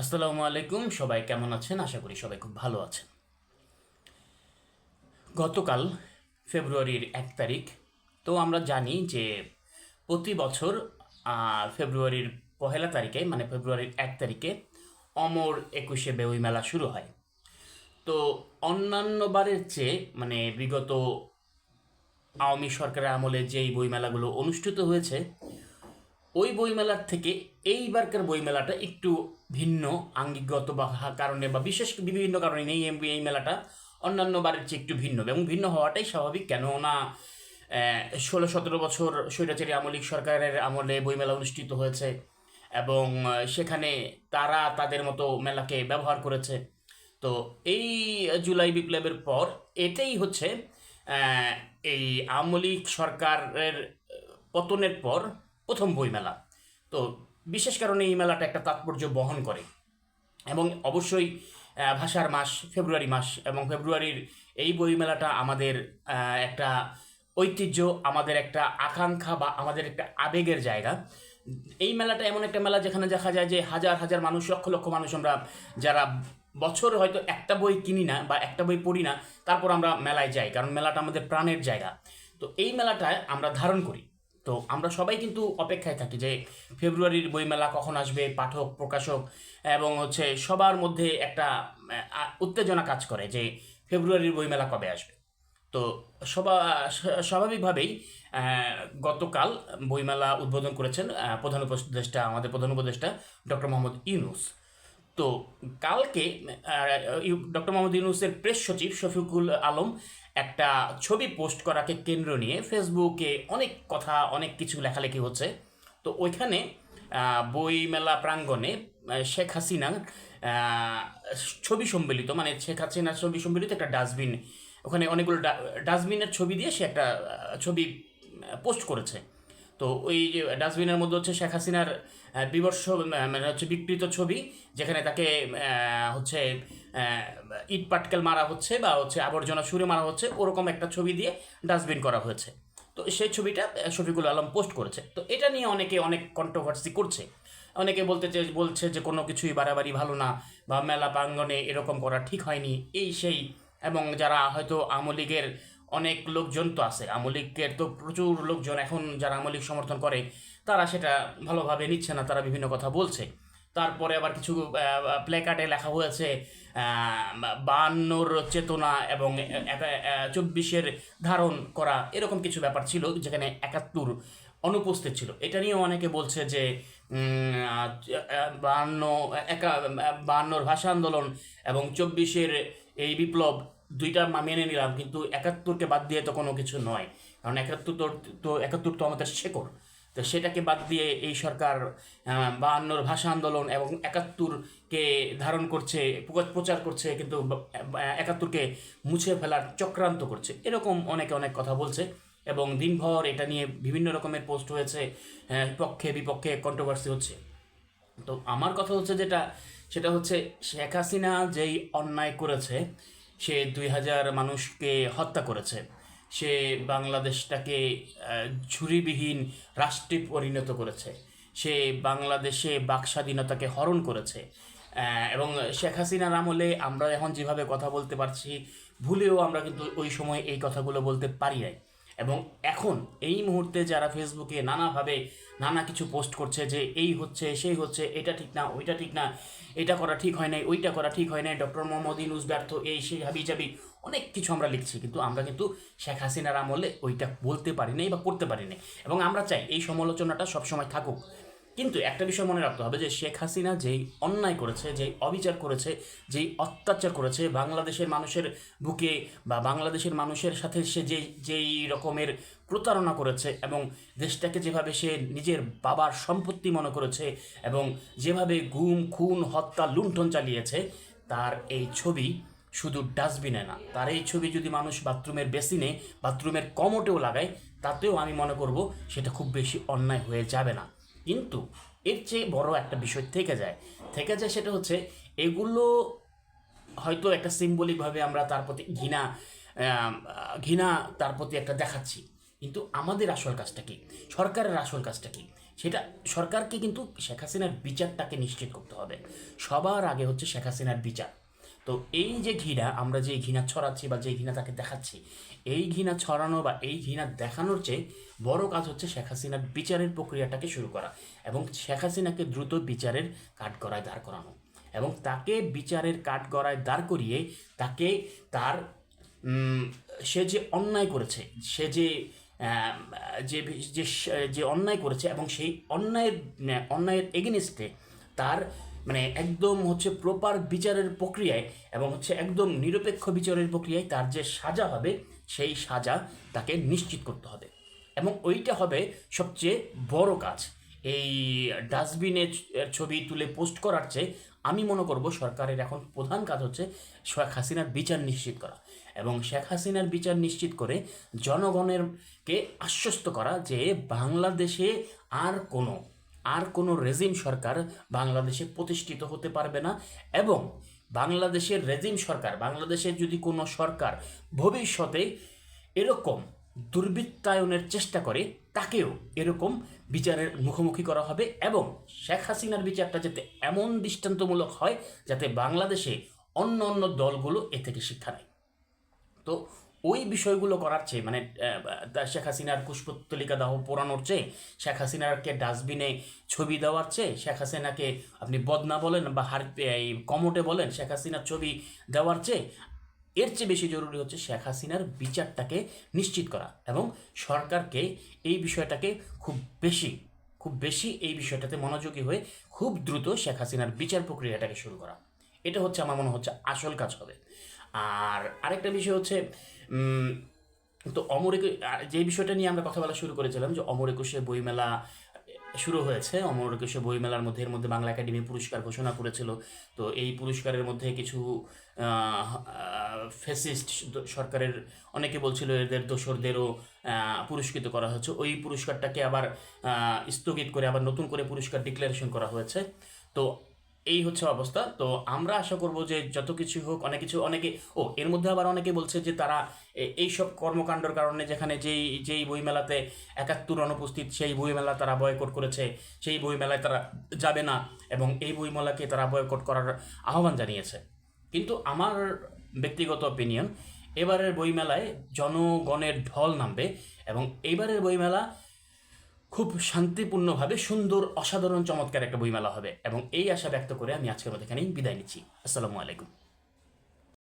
আসসালামু আলাইকুম, সবাই কেমন আছেন? আশা করি সবাই খুব ভালো আছেন। গতকাল ফেব্রুয়ারির এক তারিখ, তো আমরা জানি যে প্রতি বছর ফেব্রুয়ারির পহেলা তারিখে মানে ফেব্রুয়ারির এক তারিখে অমর একুশে বেউই মেলা শুরু হয়। তো অন্যান্য বারের চেয়ে মানে বিগত আওয়ামী সরকারের আমলে যেই বইমেলাগুলো অনুষ্ঠিত হয়েছে ওই বইমেলার থেকে এইবারকার বইমেলাটা একটু ভিন্ন, আঙ্গিকগত বা কারণে বা বিশেষ বিভিন্ন কারণে নেই এই মেলাটা। অন্যান্য বারের চেয়ে একটু ভিন্ন এবং ভিন্ন হওয়াটাই স্বাভাবিক। কেননা ষোলো, সতেরো বছর স্বৈরাচারী আমলিক সরকারের আমলে বইমেলা অনুষ্ঠিত হয়েছে এবং সেখানে তারা তাদের মতো মেলাকে ব্যবহার করেছে। তো এই জুলাই বিপ্লবের পর এটাই হচ্ছে এই আমলিক সরকারের পতনের পর প্রথম বইমেলা। তো বিশেষ কারণে এই মেলাটা একটা তাৎপর্য বহন করে। এবং অবশ্যই ভাষার মাস, ফেব্রুয়ারি মাস এবং ফেব্রুয়ারির এই বইমেলাটা আমাদের একটা ঐতিহ্য, আমাদের একটা আকাঙ্ক্ষা বা আমাদের একটা আবেগের জায়গা। এই মেলাটা এমন একটা মেলা যেখানে দেখা যায় যে হাজার হাজার মানুষ, লক্ষ লক্ষ মানুষ আমরা যারা বছর হয়তো একটা বই কিনি না বা একটা বই পড়ি না, তারপর আমরা মেলায় যাই। কারণ মেলাটা আমাদের প্রাণের জায়গা। তো এই মেলাটায় আমরা ধারণ করি। তো আমরা সবাই কিন্তু অপেক্ষায় থাকি যে ফেব্রুয়ারির বইমেলা কখন আসবে, পাঠক, প্রকাশক এবং হচ্ছে সবার মধ্যে একটা উত্তেজনা কাজ করে যে ফেব্রুয়ারির বইমেলা কবে আসবে। তো সবা, স্বাভাবিকভাবেই গতকাল বইমেলা উদ্বোধন করেছেন প্রধান উপদেষ্টা, আমাদের প্রধান উপদেষ্টা ডক্টর মোহাম্মদ ইউনুস। তো কালকে ডক্টর মোহাম্মদ ইউনুসের প্রেস সচিব শফিকুল আলম একটা ছবি পোস্ট করাকে কেন্দ্র নিয়ে ফেসবুকে অনেক কথা, অনেক কিছু লেখালেখি হচ্ছে। তো ওইখানে বইমেলা প্রাঙ্গণে শেখ হাসিনা ছবি সম্বলিত মানে শেখ হাসিনার ছবি সম্মিলিত একটা ডাস্টবিন। ওখানে অনেকগুলো ডাস্টবিনের ছবি দিয়ে সে একটা ছবি পোস্ট করেছে। তো ওই যে ডাস্টবিনের মধ্যে হচ্ছে শেখ হাসিনার বিবর্ষ মানে হচ্ছে বিকৃত ছবি, যেখানে তাকে হচ্ছে ইট পাটকেল মারা হচ্ছে বা হচ্ছে আবর্জনা সুরে মারা হচ্ছে, ওরকম একটা ছবি দিয়ে ডাস্টবিন করা হয়েছে। তো সেই ছবিটা শফিকুল আলম পোস্ট করেছে। তো এটা নিয়ে অনেকে অনেক কন্ট্রোভার্সি করছে। অনেকে বলতে বলছে যে কোনো কিছুই বাড়াবাড়ি ভালো না বা মেলা প্রাঙ্গণে এরকম করা ঠিক হয়নি, এই সেই। এবং যারা হয়তো আমলিগের অনেক লোকজন তো আছে। আমলিকের তো প্রচুর লোকজন এখন যারা আমলিক সমর্থন করে, তারা সেটা ভালোভাবে নিচ্ছে না, তারা বিভিন্ন কথা বলছে। তারপরে আবার কিছু প্লেকার্ডে লেখা হয়েছে বায়ান্নর চেতনা এবং চব্বিশের ধারণ করা এরকম কিছু ব্যাপার ছিল, যেখানে একাত্তর অনুপস্থিত ছিল। এটা নিয়েও অনেকে বলছে যে বায়ান্ন একা বায়ান্নর ভাষা আন্দোলন এবং চব্বিশের এই বিপ্লব দুইটা মেনে নিলাম কিন্তু একাত্তরকে বাদ দিয়ে তো কোনো কিছু নয়। কারণ একাত্তর তো একাত্তর তো আমাদের শেকড়। তো সেটাকে বাদ দিয়ে এই সরকার আহ, বায়ান্নর ভাষা আন্দোলন এবং একাত্তরকে ধারণ করছে প্রচার করছে কিন্তু একাত্তরকে মুছে ফেলার চক্রান্ত করছে। এরকম অনেকে অনেক কথা বলছে এবং দিনভর এটা নিয়ে বিভিন্ন রকমের পোস্ট হয়েছে আহ, পক্ষে বিপক্ষে কন্ট্রোভার্সি হচ্ছে। তো আমার কথা হচ্ছে যেটা সেটা হচ্ছে শেখ হাসিনা যেই অন্যায় করেছে সে দুই হাজার মানুষকে হত্যা করেছে। সে বাংলাদেশটাকে ঝুরিবিহীন রাষ্ট্রে পরিণত করেছে। সে বাংলাদেশে বাক স্বাধীনতাকে হরণ করেছে। এবং শেখ হাসিনার আমলে আমরা এখন যেভাবে কথা বলতে পারছি, ভুলেও আমরা কিন্তু ওই সময় এই কথাগুলো বলতে পারি নাই। এবং এখন এই মুহূর্তে যারা ফেসবুকে নানাভাবে নানা কিছু পোস্ট করছে যে এই হচ্ছে, সেই হচ্ছে, এটা ঠিক না, ওইটা ঠিক না, এটা করা ঠিক হয় নাই, ওইটা করা ঠিক হয় নাই ডক্টর মোহাম্মদ ইনুস ব্যর্থ, এই সেই হাবি যাবি অনেক কিছু আমরা লিখছি, কিন্তু আমরা কিন্তু শেখ হাসিনার আমলে ওইটা বলতে পারি নাই বা করতে পারি নাই। এবং আমরা চাই এই সমালোচনাটা সবসময় থাকুক। কিন্তু একটা বিষয় মনে রাখতে হবে যে শেখ হাসিনা যেই অন্যায় করেছে, যেই অবিচার করেছে, যেই অত্যাচার করেছে, বাংলাদেশের মানুষের বুকে বা বাংলাদেশের মানুষের সাথে সে যে যেই রকমের প্রতারণা করেছে এবং দেশটাকে যেভাবে সে নিজের বাবার সম্পত্তি মনে করেছে এবং যেভাবে গুম, খুন, হত্যা, লুণ্ঠন চালিয়েছে, তার এই ছবি শুধু ডাস্টবিনে না। তার এই ছবি যদি মানুষ বাথরুমের বেসিনে, বাথরুমের কমোটেও লাগায়, তাতেও আমি মনে করব সেটা খুব বেশি অন্যায় হয়ে যাবে না। কিন্তু এর চেয়ে বড় একটা বিষয় থেকে যায়। থেকে যায় সেটা হচ্ছে এগুলো হয়তো একটা সিম্বলিকভাবে আমরা তার প্রতি ঘৃণা ঘৃণা তার প্রতি একটা দেখাচ্ছি। কিন্তু আমাদের আসল কাজটা কি? সরকারের আসল কাজটা কি? সেটা সরকারকে কিন্তু শেখ হাসিনার বিচারটাকে নিশ্চিত করতে হবে। সবার আগে হচ্ছে শেখ হাসিনার বিচার। তো এই যে ঘৃণা, আমরা যে ঘৃণা ছড়াচ্ছি বা যে ঘৃণা তাকে দেখাচ্ছি এই ঘৃণা ছড়ানো বা এই ঘৃণা দেখানোর চেয়ে বড় কাজ হচ্ছে শেখ হাসিনার বিচারের প্রক্রিয়াটাকে শুরু করা এবং শেখ হাসিনাকে দ্রুত বিচারের কাঠগড়ায় দাঁড় করানো এবং তাকে বিচারের কাঠগড়ায় দাঁড় করিয়ে তাকে তার সে যে অন্যায় করেছে, সে যে যে যে অন্যায় করেছে এবং সেই অন্যায়ের অন্যায়ের এগেনিস্টে তার মানে একদম হচ্ছে প্রপার বিচারের প্রক্রিয়ায় এবং হচ্ছে একদম নিরপেক্ষ বিচারের প্রক্রিয়ায় তার যে সাজা হবে সেই সাজা তাকে নিশ্চিত করতে হবে। এবং ওইটা হবে সবচেয়ে বড় কাজ। এই ডাস্টবিনে ছবি তুলে পোস্ট করার চেয়ে আমি মনে করব সরকারের এখন প্রধান কাজ হচ্ছে শেখ হাসিনার বিচার নিশ্চিত করা। এবং শেখ হাসিনার বিচার নিশ্চিত করে জনগণেরকে আশ্বস্ত করা যে বাংলাদেশে আর কোনো আর কোনো রেজিম সরকার বাংলাদেশে প্রতিষ্ঠিত হতে পারবে না। এবং বাংলাদেশের রেজিম সরকার, বাংলাদেশের যদি কোনো সরকার ভবিষ্যতে এরকম দুর্বৃত্তায়নের চেষ্টা করে, তাকেও এরকম বিচারের মুখোমুখি করা হবে এবং শেখ হাসিনার বিচারটা যাতে এমন দৃষ্টান্তমূলক হয় যাতে বাংলাদেশে অন্য অন্য দলগুলো এ থেকে শিক্ষা নেয়। তো ওই বিষয়গুলো করার চেয়ে মানে শেখ হাসিনার পুষ্পতলিকা দাহ পোড়ানোর চেয়ে, শেখ হাসিনাকে ডাস্টবিনে ছবি দেওয়ার চেয়ে, শেখ হাসিনাকে আপনি বদনা বলেন বা হার, এই কমোটে বলেন, শেখ হাসিনার ছবি দেওয়ার চেয়ে, এর চেয়ে বেশি জরুরি হচ্ছে শেখ হাসিনার বিচারটাকে নিশ্চিত করা এবং সরকারকে এই বিষয়টাকে খুব বেশি খুব বেশি এই বিষয়টাতে মনোযোগী হয়ে খুব দ্রুত শেখ হাসিনার বিচার প্রক্রিয়াটাকে শুরু করা। এটা হচ্ছে, আমার মনে হচ্ছে, আসল কাজ হবে। আর আরেকটা বিষয় হচ্ছে তো অমর যে বিষয়টা নিয়ে আমরা কথা বলা শুরু করেছিলাম যে অমর একুশে বইমেলা শুরু হয়েছে অমর একুশে বইমেলার মধ্যে, এর মধ্যে বাংলা একাডেমি পুরস্কার ঘোষণা করেছিল। তো এই পুরস্কারের মধ্যে কিছু ফেসিস্ট সরকারের, অনেকে বলছিল এদের দোসরদেরও পুরস্কৃত করা হয়েছে। ওই পুরস্কারটাকে আবার স্থগিত করে আবার নতুন করে পুরস্কার ডিক্লারেশন করা হয়েছে। তো এই হচ্ছে অবস্থা। তো আমরা আশা করব যে যত কিছু হোক, অনেক কিছু, অনেকে, ও, এর মধ্যে আবার অনেকে বলছে যে তারা এ- এইসব কর্মকাণ্ডের কারণে যেখানে যেই যেই বইমেলাতে একাত্তর অনুপস্থিত সেই বইমেলা তারা বয়কট করেছে, সেই বইমেলায় তারা যাবে না এবং এই বইমেলাকে তারা বয়কট করার আহ্বান জানিয়েছে। কিন্তু আমার ব্যক্তিগত অপিনিয়ন এবারের বইমেলায় জনগণের ঢল নামবে এবং এইবারের বইমেলা খুব শান্তিপূর্ণভাবে সুন্দর, অসাধারণ, চমৎকার একটা বইমেলা হবে। এবং এই আশা ব্যক্ত করে আমি আজকের মধ্যে এখানেই বিদায় নিচ্ছি। আসসালামু আলাইকুম।